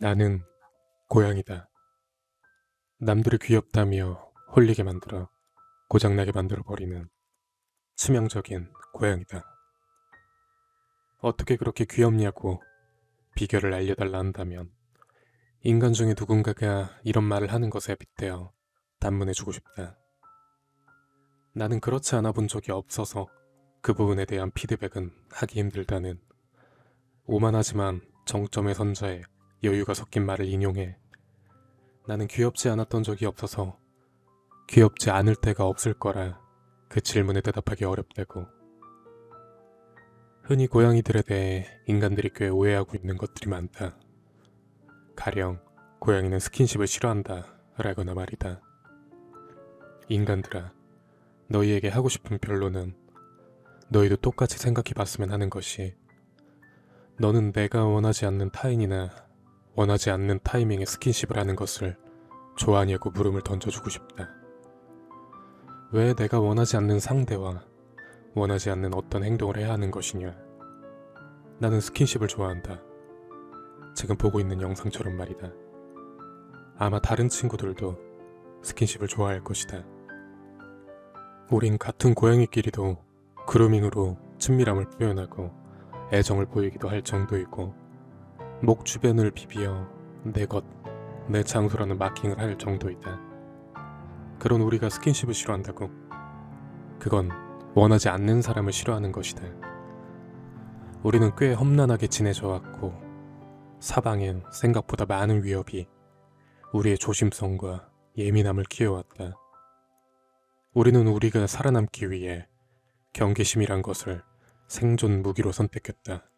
나는 고양이다. 남들이 귀엽다며 홀리게 만들어 고장나게 만들어 버리는 치명적인 고양이다. 어떻게 그렇게 귀엽냐고 비결을 알려달라 한다면 인간 중에 누군가가 이런 말을 하는 것에 빗대어 단문해주고 싶다. 나는 그렇지 않아 본 적이 없어서 그 부분에 대한 피드백은 하기 힘들다는 오만하지만 정점의 선자에 여유가 섞인 말을 인용해 나는 귀엽지 않았던 적이 없어서 귀엽지 않을 때가 없을 거라 그 질문에 대답하기 어렵다고. 흔히 고양이들에 대해 인간들이 꽤 오해하고 있는 것들이 많다. 가령 고양이는 스킨십을 싫어한다 라거나 말이다. 인간들아, 너희에게 하고 싶은 변론은 너희도 똑같이 생각해 봤으면 하는 것이 너는 내가 원하지 않는 타인이나 원하지 않는 타이밍에 스킨십을 하는 것을 좋아하냐고 물음을 던져주고 싶다. 왜 내가 원하지 않는 상대와 원하지 않는 어떤 행동을 해야 하는 것이냐? 나는 스킨십을 좋아한다. 지금 보고 있는 영상처럼 말이다. 아마 다른 친구들도 스킨십을 좋아할 것이다. 우린 같은 고양이끼리도 그루밍으로 친밀함을 표현하고 애정을 보이기도 할 정도이고 목 주변을 비비어 내 것, 내 장소라는 마킹을 할 정도이다. 그런 우리가 스킨십을 싫어한다고? 그건 원하지 않는 사람을 싫어하는 것이다. 우리는 꽤 험난하게 지내져 왔고 사방엔 생각보다 많은 위협이 우리의 조심성과 예민함을 키워왔다. 우리는 우리가 살아남기 위해 경계심이란 것을 생존 무기로 선택했다.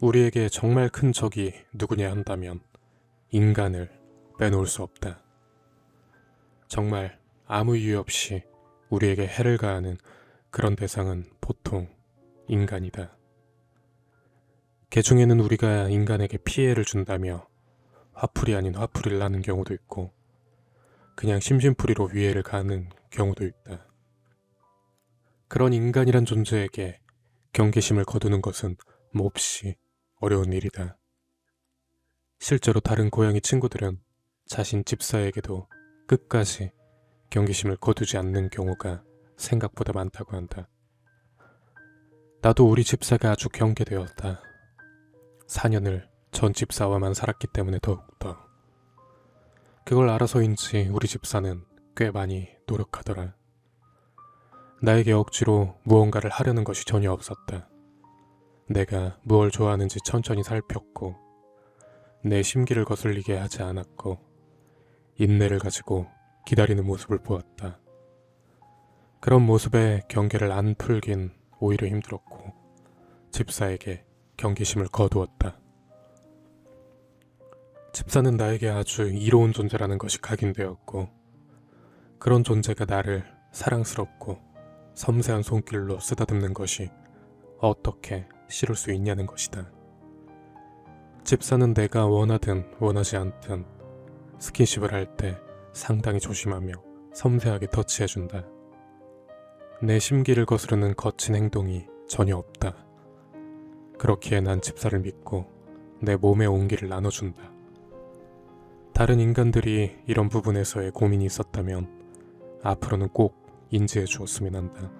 우리에게 정말 큰 적이 누구냐 한다면 인간을 빼놓을 수 없다. 정말 아무 이유 없이 우리에게 해를 가하는 그런 대상은 보통 인간이다. 개 중에는 우리가 인간에게 피해를 준다며 화풀이 아닌 화풀이를 나는 경우도 있고 그냥 심심풀이로 위해를 가하는 경우도 있다. 그런 인간이란 존재에게 경계심을 거두는 것은 몹시 어려운 일이다. 실제로 다른 고양이 친구들은 자신 집사에게도 끝까지 경계심을 거두지 않는 경우가 생각보다 많다고 한다. 나도 우리 집사가 아주 경계되었다. 4년을 전 집사와만 살았기 때문에 더욱더. 그걸 알아서인지 우리 집사는 꽤 많이 노력하더라. 나에게 억지로 무언가를 하려는 것이 전혀 없었다. 내가 무얼 좋아하는지 천천히 살폈고, 내 심기를 거슬리게 하지 않았고, 인내를 가지고 기다리는 모습을 보았다. 그런 모습에 경계를 안 풀긴 오히려 힘들었고, 집사에게 경계심을 거두었다. 집사는 나에게 아주 이로운 존재라는 것이 각인되었고, 그런 존재가 나를 사랑스럽고 섬세한 손길로 쓰다듬는 것이 어떻게 싫을 수 있냐는 것이다. 집사는 내가 원하든 원하지 않든 스킨십을 할 때 상당히 조심하며 섬세하게 터치해준다. 내 심기를 거스르는 거친 행동이 전혀 없다. 그렇기에 난 집사를 믿고 내 몸의 온기를 나눠준다. 다른 인간들이 이런 부분에서의 고민이 있었다면 앞으로는 꼭 인지해 주었으면 한다.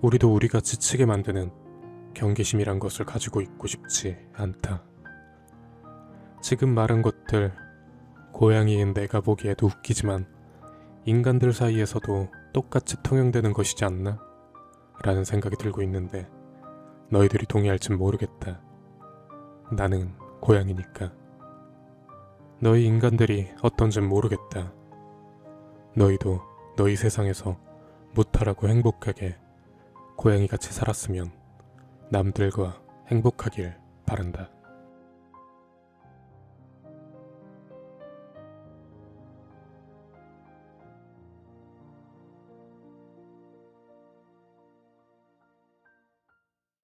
우리도 우리가 지치게 만드는 경계심이란 것을 가지고 있고 싶지 않다. 지금 말한 것들 고양이인 내가 보기에도 웃기지만 인간들 사이에서도 똑같이 통용되는 것이지 않나? 라는 생각이 들고 있는데 너희들이 동의할진 모르겠다. 나는 고양이니까. 너희 인간들이 어떤진 모르겠다. 너희도 너희 세상에서 무탈하고 행복하게 고양이같이 살았으면 남들과 행복하길 바란다.